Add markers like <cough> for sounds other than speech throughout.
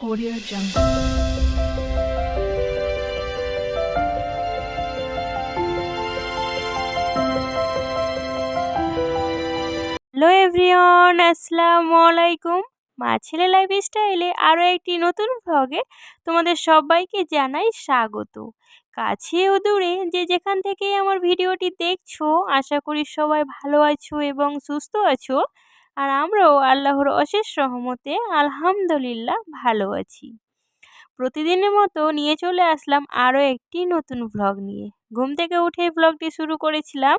Audio Jungle. Hello everyone আসসালামু আলাইকুম মা ছেলে লাইফ স্টাইলে আরও একটি নতুন ভ্লগে তোমাদের সবাইকে জানাই স্বাগত। কাছে ও দূরে যে যেখান থেকে আমার ভিডিওটি দেখছ, আশা করি সবাই ভালো আছো এবং সুস্থ আছো। আর আমরাও আল্লাহর অশেষ রহমতে আলহামদুলিল্লাহ ভালো আছি। প্রতিদিনের মতো নিয়ে চলে আসলাম আরও একটি নতুন ভ্লগ নিয়ে। ঘুম থেকে উঠে ভ্লগটি শুরু করেছিলাম।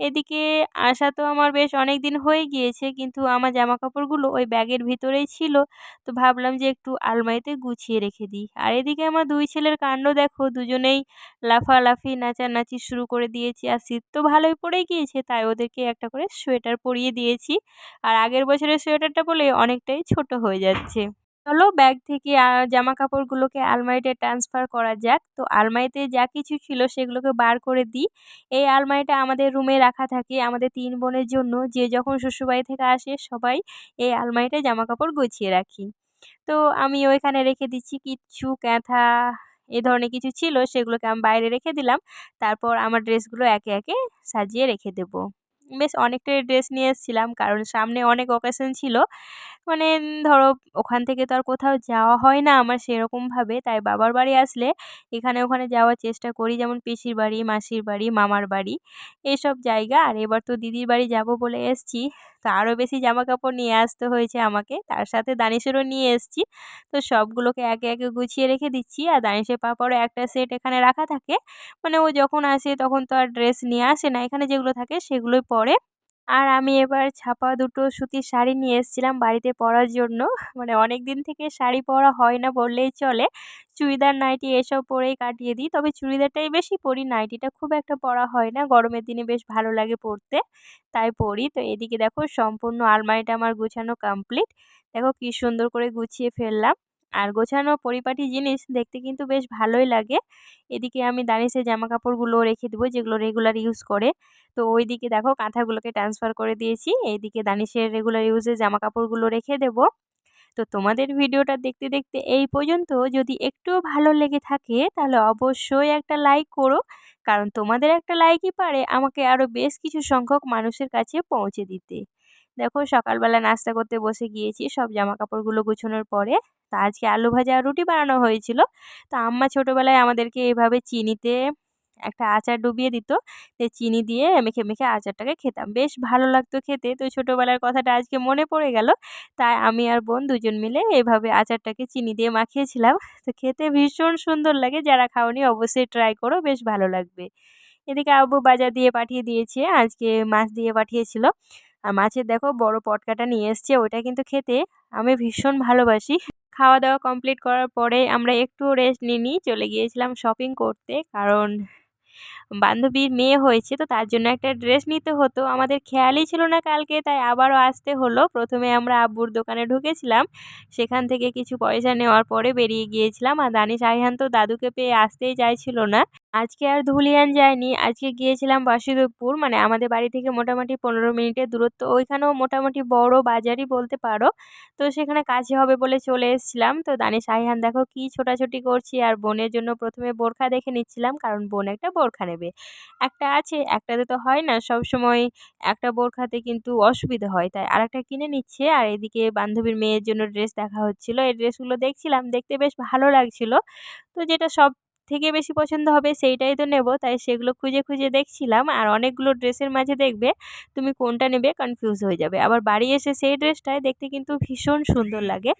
এদিকে আসা তো আমার বেশ অনেক দিন হয়ে গিয়েছে, কিন্তু আমার জামা কাপড়গুলো ওই ব্যাগের ভিতরেই ছিল। তো ভাবলাম যে একটু আলমারিতে গুছিয়ে রেখে দিই। আর এদিকে আমার দুই ছেলের কাণ্ড দেখো, দুজনেই লাফালাফি, নাচানাচি শুরু করে দিয়েছি। আর শীত তো ভালোই পড়ে গিয়েছে, তাই ওদেরকে একটা করে সোয়েটার পরিয়ে দিয়েছি। আর আগের বছরের সোয়েটারটা বলে অনেকটাই ছোট হয়ে যাচ্ছে। চলো ব্যাগ থেকে জামা কাপড়গুলোকে আলমারিতে ট্রান্সফার করা যাক। তো আলমারিতে যা কিছু ছিল সেগুলোকে বার করে দিই। এই আলমারিটা আমাদের রুমে রাখা থাকে আমাদের তিন বোনের জন্য। যে যখন শ্বশুরবাড়ি থেকে আসে সবাই এই আলমারিটায় জামা কাপড় গুছিয়ে রাখি। তো আমি ওইখানে রেখে দিচ্ছি কিচ্ছু, ক্যাঁথা, এ ধরনের কিছু ছিল সেগুলোকে আমি বাইরে রেখে দিলাম। তারপর আমার ড্রেসগুলো একে একে সাজিয়ে রেখে দেবো। বেশ অনেকটাই ড্রেস নিয়ে এসেছিলাম। কারণ সামনে অনেক অকেশন ছিল। মানে ধরো ওখান থেকে তো আর কোথাও যাওয়া হয় না আমার সেরকমভাবে তাই বাবার বাড়ি আসলে এখানে ওখানে যাওয়ার চেষ্টা করি। যেমন পিসির বাড়ি, মাসির বাড়ি, মামার বাড়ি এইসব জায়গা। আর এবার তো দিদির বাড়ি যাব বলে এসছি। তো আরও বেশি জামা কাপড় নিয়ে আসতে হয়েছে আমাকে। তার সাথে দানিশেরও নিয়ে এসছি। তো সবগুলোকে একে একে গুছিয়ে রেখে দিচ্ছি। আর দানিশের পাপারও একটা সেট এখানে রাখা থাকে। মানে ও যখন আসে তখন তো আর ড্রেস নিয়ে আসে না। এখানে যেগুলো থাকে সেগুলোই পরে। আর আমি এবার ছাপা দুটো সুতির শাড়ি নিয়ে এসেছিলাম বাড়িতে পরার জন্য। <laughs> মানে অনেক দিন থেকে শাড়ি পরা হয় না বললেই চলে। চুড়িদার, নাইটি এসব পরেই কাটিয়ে দিই। তবে চুড়িদারটাই বেশি পরি, নাইটিটা খুব একটা পরা হয় না। গরমের দিনে বেশ ভালো লাগে পরতে, তাই পরি। তো এদিকে দেখো সম্পূর্ণ আলমারিটা আমার গুছানো কমপ্লিট। দেখো কি সুন্দর করে গুছিয়ে ফেললাম। আর গোছানো পরিপাটি জিনিস দেখতে কিন্তু বেশ ভালোই লাগে। এদিকে আমি দানিশের জামা কাপড়গুলো রেখে দেবো, যেগুলো রেগুলার ইউজ করে। তো ওই দিকে দেখো কাঁথাগুলোকে ট্রান্সফার করে দিয়েছি। এইদিকে দানিশের রেগুলার ইউজের জামা কাপড়গুলো রেখে দেবো। তো তোমাদের ভিডিওটা দেখতে দেখতে এই পর্যন্ত। যদি একটুও ভালো লেগে থাকে তাহলে অবশ্যই একটা লাইক করো। কারণ তোমাদের একটা লাইকই পারে আমাকে আরও বেশ কিছু সংখ্যক মানুষের কাছে পৌঁছে দিতে। দেখো সকালবেলা নাস্তা করতে বসে গিয়েছি সব জামা কাপড়গুলো গুছোনোর পরে। তা আজকে আলু ভাজা আর রুটি বানানো হয়েছিল। তো আম্মা ছোটোবেলায় আমাদেরকে এভাবে চিনিতে একটা আচার ডুবিয়ে দিত। চিনি দিয়ে মেখে মেখে আচারটাকে খেতাম। বেশ ভালো লাগতো খেতে। তো ছোটোবেলার কথাটা আজকে মনে পড়ে গেল। তাই আমি আর বোন দুজন মিলে এভাবে আচারটাকে চিনি দিয়ে মাখিয়েছিলাম। তো খেতে ভীষণ সুন্দর লাগে। যারা খাওনি অবশ্যই ট্রাই করো, বেশ ভালো লাগবে। এদিকে আব্বু বাজার দিয়ে পাঠিয়ে দিয়েছে। আজকে মাছ দিয়ে পাঠিয়েছিল। মাছের দেখো বড় পটকাটা নিয়ে এসছে ওইটা কিন্তু খেতে আমি ভীষণ ভালোবাসি। খাওয়া দাওয়া কমপ্লিট করার পরে আমরা একটু রেস্ট নিয়ে চলে গিয়েছিলাম শপিং করতে। কারণ বান্ধবীর মেয়ে হয়েছে তো তার জন্য একটা ড্রেস নিতে হতো। আমাদের খেয়ালই ছিল না কালকে, তাই আবারও আসতে হলো। প্রথমে আমরা আব্বুর দোকানে ঢুকেছিলাম। সেখান থেকে কিছু পয়সা নেওয়ার পরে বেরিয়ে গিয়েছিলাম। আর দানিশ আইহান তো দাদুকে পেয়ে আসতেই চাইছিল না। আজকে আর ধুলিয়ান যায়নি। আজকে গিয়েছিলাম বাসুদেবপুর মানে আমাদের বাড়ি থেকে মোটামুটি পনেরো মিনিটের দূরত্ব। ওইখানেও মোটামুটি বড় বাজারই বলতে পারো। তো সেখানে কাছে হবে বলে চলে এসেছিলাম। তো দানি সাহিহান দেখো কি ছোটাছুটি করছি। আর বোনের জন্য প্রথমে বোরখা দেখে নিচ্ছিলাম, কারণ বোন একটা বোরখা নেবে। একটা আছে, একটাতে তো হয় না। সব সময় একটা বোরখাতে কিন্তু অসুবিধা হয়। তাই আরেকটা কিনে নিচ্ছে। আর এদিকে বান্ধবীর মেয়ের জন্য ড্রেস দেখা হচ্ছিল। এই ড্রেসগুলো দেখছিলাম। দেখতে বেশ ভালো লাগছিল। তো যেটা সব থেকে বেশি পছন্দ হবে সেইটাই তো নেব। তাই সেগুলো খুঁজে খুঁজে দেখছিলাম আর অনেকগুলো ড্রেসের মাঝে দেখবে তুমি কোনটা নেবে কনফিউজ হয়ে যাবে। আবার বাড়ি এসে সেই ড্রেসটাই দেখতে কিন্তু ভীষণ সুন্দর লাগে।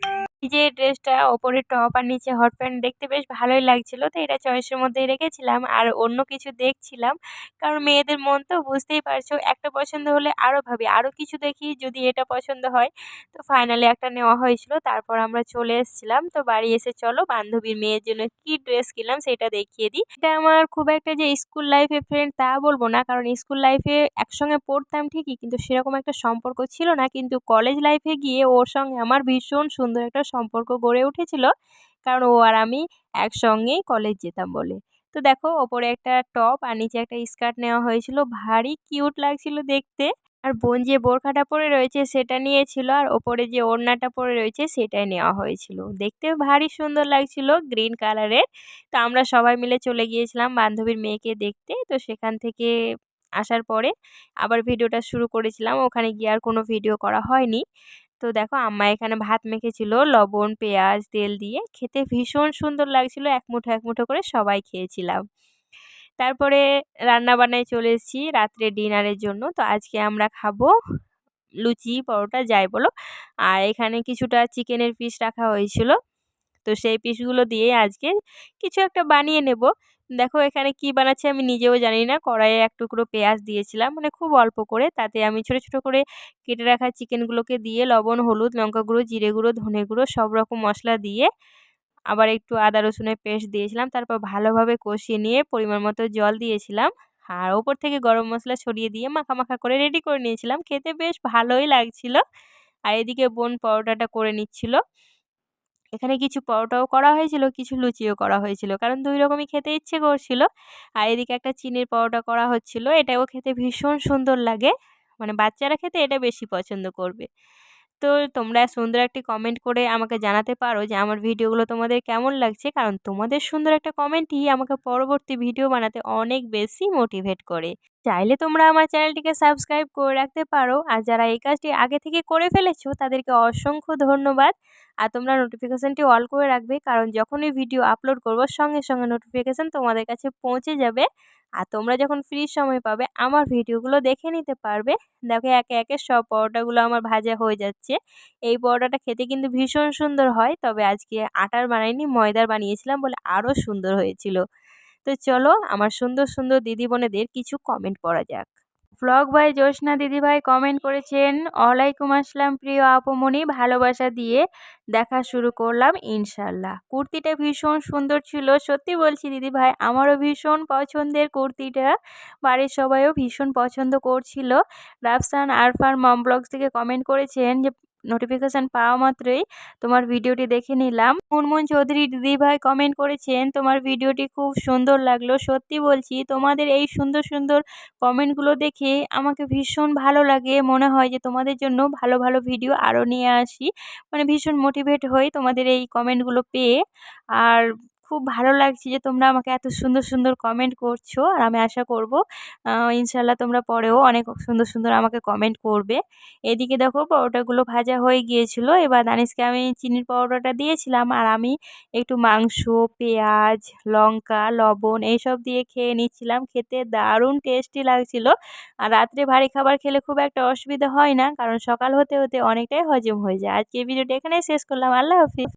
যে ড্রেসটা ওপরে টপ আর নিচে হট প্যান্ট দেখতে বেশ ভালোই লাগছিল, তো এটা চয়েসের মধ্যেই রেখেছিলাম। আর অন্য কিছু দেখছিলাম, কারণ মেয়েদের মন তো বুঝতেই পারছ, একটা পছন্দ হলে আরও ভাবি আরও কিছু দেখি যদি এটা পছন্দ হয়। তো ফাইনালি একটা নেওয়া হয়েছিল, তারপর আমরা চলে এসেছিলাম। তো বাড়ি এসে চলো, বান্ধবীর মেয়ের জন্য কি ড্রেস কিনলাম সেটা দেখিয়ে দিই। এটা আমার খুব একটা যে স্কুল লাইফে ফ্রেন্ড তা বলব না, কারণ স্কুল লাইফে একসঙ্গে পড়তাম ঠিকই, কিন্তু সেরকম একটা সম্পর্ক ছিল না। কিন্তু কলেজ লাইফে গিয়ে ওর সঙ্গে আমার ভীষণ সুন্দর একটা সম্পর্ক গড়ে উঠেছিল। কারণ ও আর আমি একসঙ্গেই কলেজ যেতাম বলে। তো দেখো, ওপরে একটা টপ আর নিচে একটা স্কার্ট নেওয়া হয়েছিল। ভারী কিউট লাগছিল দেখতে। আর বোন যে বোরখাটা পরে রয়েছে সেটা নিয়েছিল। আর ওপরে যে ওড়নাটা পরে রয়েছে সেটাই নেওয়া হয়েছিল। দেখতে ভারী সুন্দর লাগছিল গ্রিন কালারের তো আমরা সবাই মিলে চলে গিয়েছিলাম বান্ধবীর মেয়েকে দেখতে। তো সেখান থেকে আসার পরে আবার ভিডিওটা শুরু করেছিলাম। ওখানে গিয়ে আর কোনো ভিডিও করা হয়নি। তো দেখো আম্মা এখানে ভাত মেখেছিল, লবণ, পেঁয়াজ, তেল দিয়ে। খেতে ভীষণ সুন্দর লাগছিল, এক মুঠো এক মুঠো করে সবাই খেয়েছিলাম। তারপরে রান্না বান্নায় চলে এসেছি রাত্রে ডিনারের জন্য। তো আজকে আমরা খাব লুচি, পরোটা, যাই বলো। আর এখানে কিছুটা চিকেনের পিস রাখা হয়েছিল। তো সেই পিসগুলো দিয়ে আজকে কিছু একটা বানিয়ে নেব। দেখো এখানে কি বানাচ্ছি আমি নিজেও জানি না। কড়াইয়ে এক টুকরো পেঁয়াজ দিয়েছিলাম মানে খুব অল্প করে। তাতে আমি ছোটো ছোটো করে কেটে রাখা চিকেনগুলোকে দিয়ে লবণ, হলুদ, লঙ্কা গুঁড়ো, জিরে গুঁড়ো, ধনে গুঁড়ো সব রকম মশলা দিয়ে আবার একটু আদা, রসুনের পেস্ট দিয়েছিলাম। তারপর ভালোভাবে কষিয়ে নিয়ে পরিমাণ মতো জল দিয়েছিলাম। আর ওপর থেকে গরম মশলা ছড়িয়ে দিয়ে মাখা মাখা করে রেডি করে নিয়েছিলাম। খেতে বেশ ভালোই লাগছিল। আর এদিকে বোন পরোটাটা করে নিচ্ছিল। এখানে কিছু পরোটাও করা হয়েছিল, কিছু লুচিও করা হয়েছিল। কারণ দুই রকমই খেতে ইচ্ছে করছিল। আর এদিকে একটা চিনির পরোটা করা হচ্ছিল। এটাও খেতে ভীষণ সুন্দর লাগে। মানে বাচ্চারা খেতে এটা বেশি পছন্দ করবে। তো তোমরা সুন্দর একটি কমেন্ট করে আমাকে জানাতে পারো যে আমার ভিডিওগুলো তোমাদের কেমন লাগছে। কারণ তোমাদের সুন্দর একটা কমেন্টই আমাকে পরবর্তী ভিডিও বানাতে অনেক বেশি মোটিভেট করে। চাইলে তোমরা আমার চ্যানেলটিকে সাবস্ক্রাইব করে রাখতে পারো। আর যারা এই কাজটি আগে থেকে করে ফেলেছো, তাদেরকে অসংখ্য ধন্যবাদ। আর তোমরা নোটিফিকেশানটি অল করে রাখবে, কারণ যখনই ভিডিও আপলোড করব, সঙ্গে সঙ্গে নোটিফিকেশান তোমাদের কাছে পৌঁছে যাবে। আর তোমরা যখন ফ্রি সময় পাবে, আমার ভিডিওগুলো দেখে নিতে পারবে। দেখো, একে একে সব পরোটাগুলো আমার ভাজা হয়ে যাচ্ছে। এই পরোটাটা খেতে কিন্তু ভীষণ সুন্দর হয়, তবে আজকে আটার বানাইনি, ময়দার বানিয়েছিলাম বলে আরও সুন্দর হয়েছিল। তো চলো আমার সুন্দর সুন্দর দিদি বোনেদের কিছু কমেন্ট পড়া যাক। ব্লগ ভাই জ্যোৎস্না দিদিভাই কমেন্ট করেছেন, ওয়ালাইকুম আসসালাম প্রিয় আপুমণি ভালোবাসা দিয়ে দেখা শুরু করলাম ইনশাল্লাহ কুর্তিটা ভীষণ সুন্দর ছিল, সত্যি বলছি দিদিভাই, আমারও ভীষণ পছন্দের কুর্তিটা, বাড়ির সবাইও ভীষণ পছন্দ করছিল। রাফসান আরফান মম ব্লগস থেকে কমেন্ট করেছেন যে নোটিফিকেশান পাওয়া মাত্রই তোমার ভিডিওটি দেখে নিলাম। মুনমুন চৌধুরী দিদিভাই কমেন্ট করেছেন, তোমার ভিডিওটি খুব সুন্দর লাগল। সত্যি বলছি, তোমাদের এই সুন্দর সুন্দর কমেন্টগুলো দেখে আমাকে ভীষণ ভালো লাগে। মনে হয় যে তোমাদের জন্য ভালো ভালো ভিডিও আরও নিয়ে আসি। মানে ভীষণ মোটিভেট হই তোমাদের এই কমেন্টগুলো পেয়ে। আর খুব ভালো লাগছে যে তোমরা আমাকে এত সুন্দর সুন্দর কমেন্ট করছ আর আমি আশা করব ইনশাল্লাহ তোমরা পরেও অনেক সুন্দর সুন্দর আমাকে কমেন্ট করবে। এদিকে দেখো পরোটাগুলো ভাজা হয়ে গিয়েছিল, এবার দানিশকে আমি চিনির পরোটাটা দিয়েছিলাম আর আমি একটু মাংস, পেঁয়াজ, লঙ্কা, লবণ এইসব দিয়ে খেয়ে নিচ্ছিলাম, খেতে দারুণ টেস্টি লাগছিল। আর রাত্রে ভারী খাবার খেলে খুব একটা অসুবিধা হয় না, কারণ সকাল হতে হতে অনেকটাই হজম হয়ে যায়। আজকে ভিডিওটা এখানেই শেষ করলাম, আল্লাহ হাফিজ।